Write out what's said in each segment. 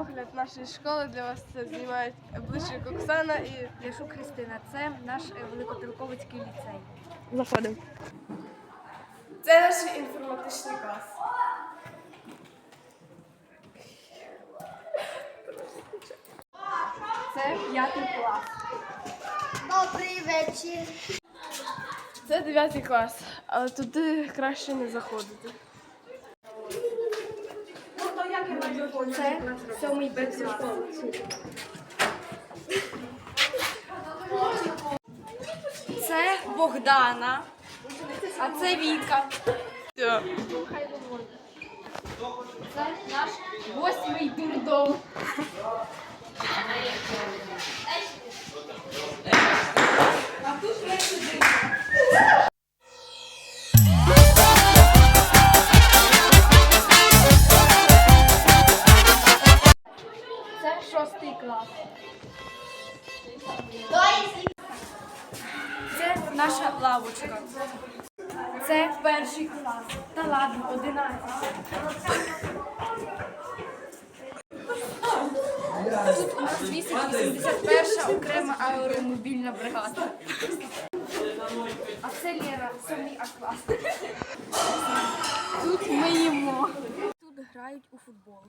огляд нашої школи. Для вас це знімають Блищик Оксана і Ляшук Христина. Це наш е, ліцей. Заходимо. це наш інформатичний клас. Це п'ятий клас. Добрий вечір. Це 9 клас, але туди краще не заходити. Це сьомий Б школи. Це Богдана. А це Віка. Все. Це наш восьмий дурдом. Шостий клас. Це наша лавочка. Це перший клас. Та ладно, одинадцятий. Тут у нас 281 окрема аеромобільна бригада. А це Лера, сьомий А клас. Тут ми їмо. Тут грають у футбол.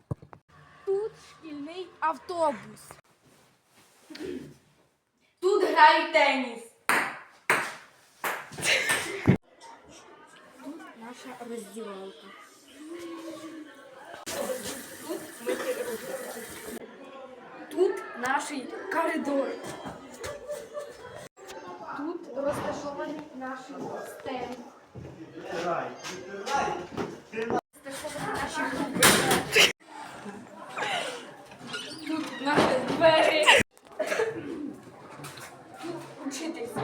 Тут шкільний автобус. Тут грають теніс. Тут наша розділянка. Тут руки. Тут наш коридор. Тут розташований наш стенд. наші двері. Учитися.